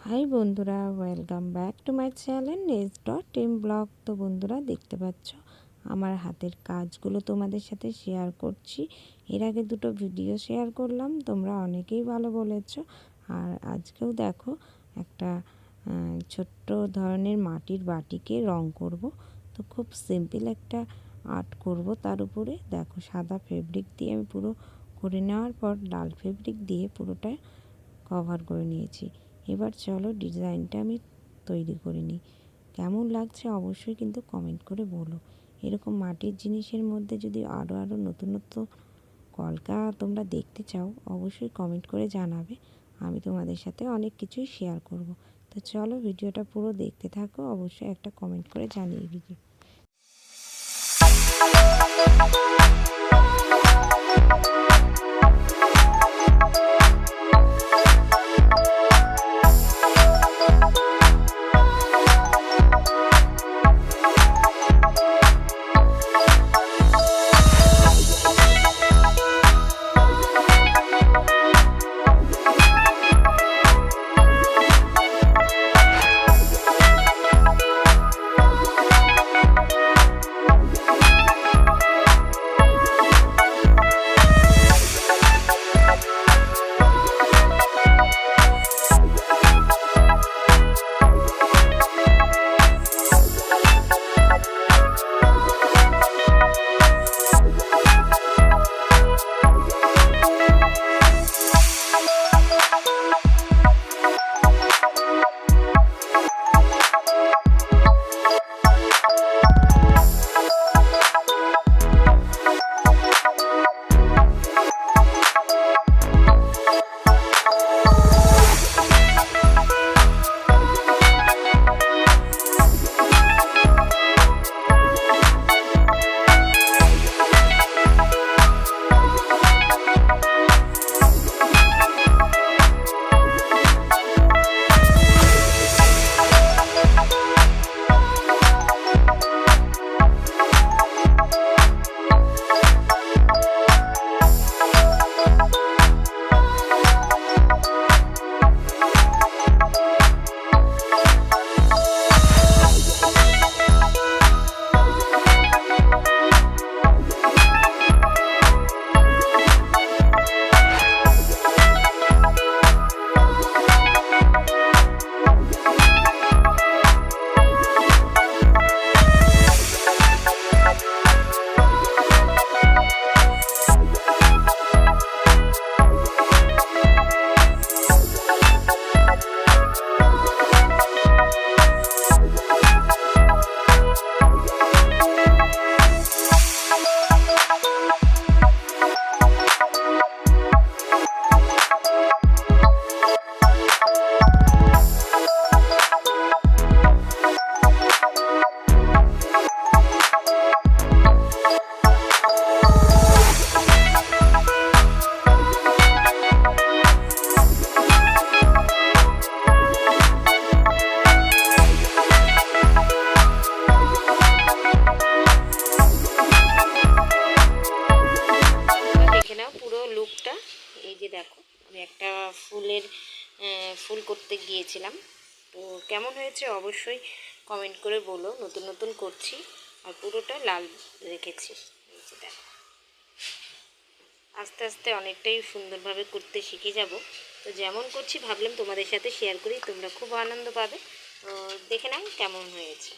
High বন্ধুরা welcome back to my channel S dot team blog তো বন্ধুরা, দেখতে পাচ্ছ, আমার হাতের কাজগুলো তোমাদের সাথে শেয়ার করছি। এর আগে দুটো ভিডিও শেয়ার করলাম, তোমরা অনেকেই ভালো বলেছ। আর আজকেও দেখো, একটা ছোট্ট ধরনের মাটির বাটিকে রং করব। তো খুব সিম্পল একটা আর্ট করব তার উপরে। দেখো, সাদা ফেব্রিক দিয়ে আমি পুরো করে নেওয়ার পর লাল ফেব্রিক দিয়ে পুরোটা কভার করে নিয়েছি। এবার চলো ডিজাইনটা আমি তৈরি করে নিই। কেমন লাগছে অবশ্যই কিন্তু কমেন্ট করে বলো। এরকম মাটির জিনিসের মধ্যে যদি আরও আরও নতুন নতুন কলকা তোমরা দেখতে চাও, অবশ্যই কমেন্ট করে জানাবে। আমি তোমাদের সাথে অনেক কিছুই শেয়ার করব। তো চলো ভিডিওটা পুরো দেখতে থাকো, অবশ্যই একটা কমেন্ট করে জানিয়ে দিও একটা ফুলের ফুল করতে গিয়েছিলাম। তো কেমন হয়েছে অবশ্যই কমেন্ট করে বলো। নতুন নতুন করছি আর পুরোটা লাল রেখেছি। আস্তে আস্তে অনেকটাই সুন্দরভাবে করতে শিখে যাব। তো যেমন করছি ভাবলাম তোমাদের সাথে শেয়ার করি, তোমরা খুব আনন্দ পাবে। তো দেখে নাও কেমন হয়েছে।